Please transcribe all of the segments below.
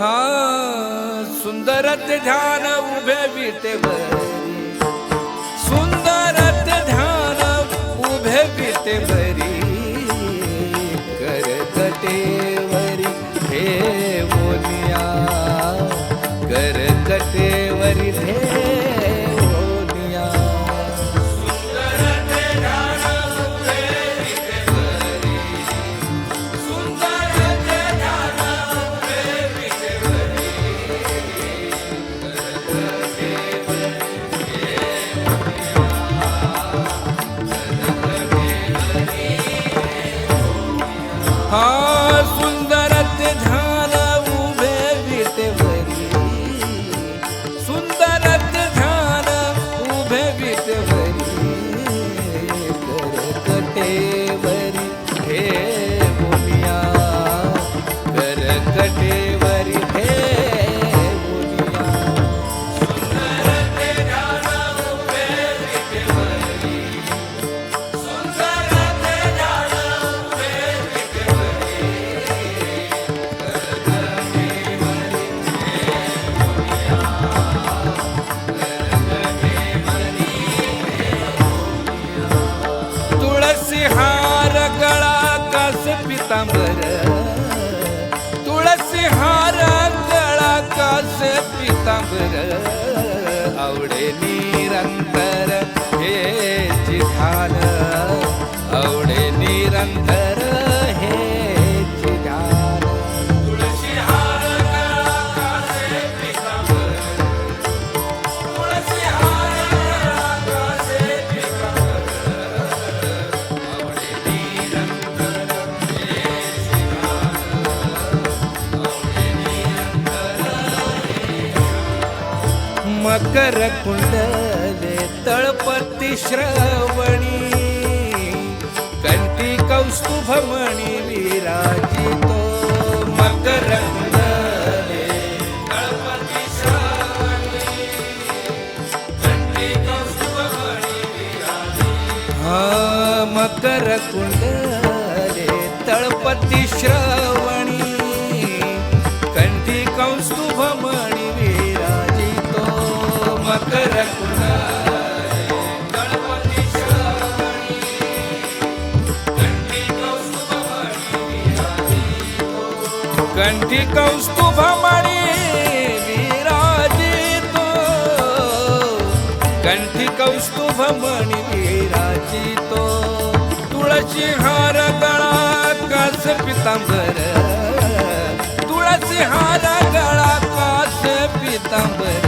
हा सुंदर ते ध्यान उभे विटेवरी. सुंदर ते ध्यान उभे विटेवरी. कर कटेवरी हे हा पितांबर तुळसी हार गळा कास पितांबर. आवडे निरंतर हे ध्यान आवडे निरंतर मकर कुंडले तळपती श्रवणी. कंठी कौस्तुभमणी विराजितो. मकर कुंडले हा मकर कुंड कंठी कौस्तुभमणी विराजितो कंठी कौस्तुभमणी विराजितो कंठी तुळशी हार गळा कास पितांबर। तुळशी हार गळा कास पितांबर।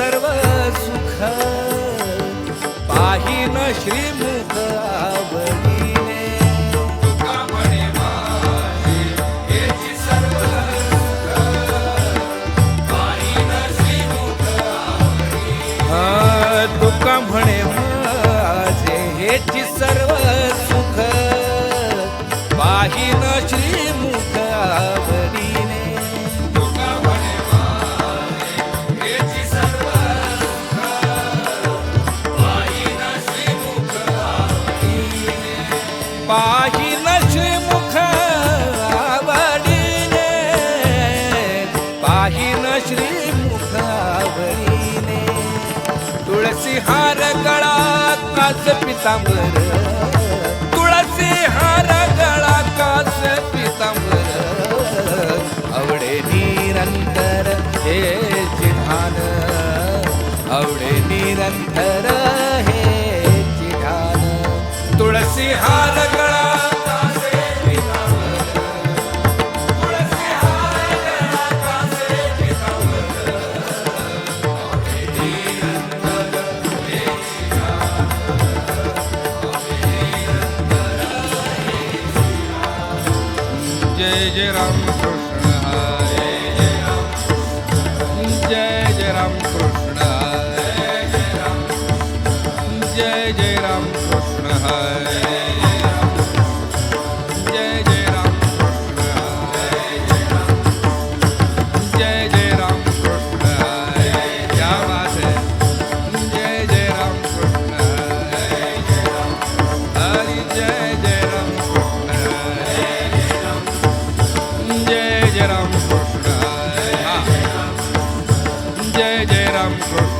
सर्व सुख पाहिन श्रीमुख आवडीने कास I'm Ram Sun. Jai Jai Ram Krishna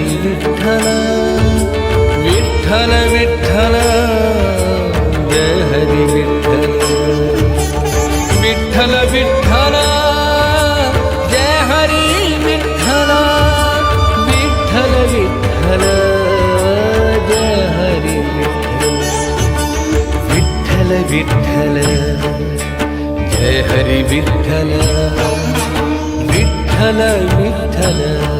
Vitthala Vitthala Vitthala ஜெயஹரி Vitthala Vitthala Vitthala ஜெயஹரி Vitthala Vitthala Vitthala ஜெயஹரி Vitthala Jai ஜெயஹரி Vitthala Vitthala Vitthala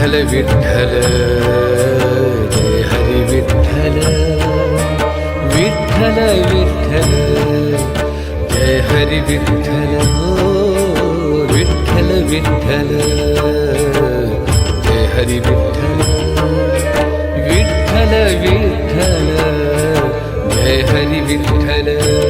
هلا بيت هلا هلا بيت هلا بيت هلا بيت هلا يا هلا بيت هلا بيت هلا بيت هلا يا هلا بيت هلا بيت هلا بيت هلا يا هلا بيت هلا